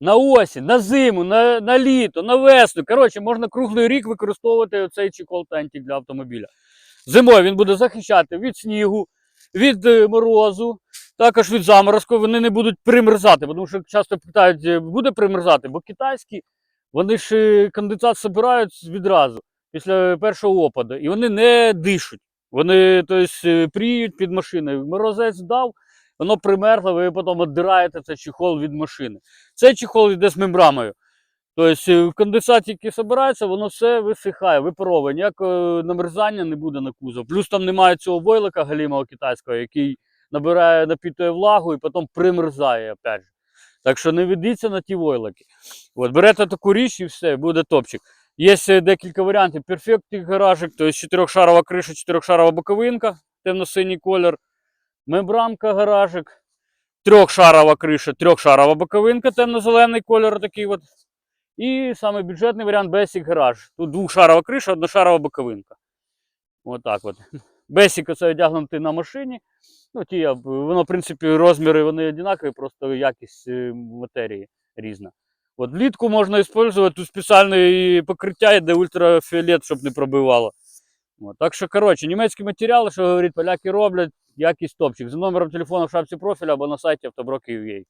на осінь, на зиму, на, на літо, на весну. Коротше, можна круглий рік використовувати цей чехол Тентік для автомобіля. Зимою він буде захищати від снігу, від е, морозу, також від заморозку. Вони не будуть примерзати, тому що часто питають, е, буде примерзати, бо китайські вони ж е, конденсат збирають відразу після першого опаду, і вони не дишуть. Вони тобто, пріють під машиною. Морозець дав, воно примерзло, ви потім віддираєте цей чехол від машини. Цей чехол йде з мембрамою. Тобто е, в конденсаті, який збирається, воно все висихає, випаровує. Ніякого намерзання не буде на кузов. Плюс там немає цього войлика галімого китайського, який набирає, напітує влагу і потім примерзає. Опять же. Так що не ведіться на ті войлики. От, берете таку річ і все, буде топчик. Є е, декілька варіантів. Перфектний гаражик, тобто чотирьохшарова криша, чотирьохшарова боковинка, темно-синій колір. Мембранка гаражик, трьохшарова криша, трьохшарова боковинка, темно-зелений колір такий от. І саме бюджетний варіант Basic гараж. Тут двохшарова криша, одношарова боковинка. Отак от. Basic це одягнути на машині. Ну, ті, воно, в принципі, розміри вони однакові, просто якість е, матерії різна. От влітку можна використовувати тут спеціальне покриття йде ультрафіолет, щоб не пробивало. От. Так що, коротше, німецькі матеріали, що говорять, поляки роблять, якість топчик. За номером телефону в шапці профіля або на сайті автоброки.ua.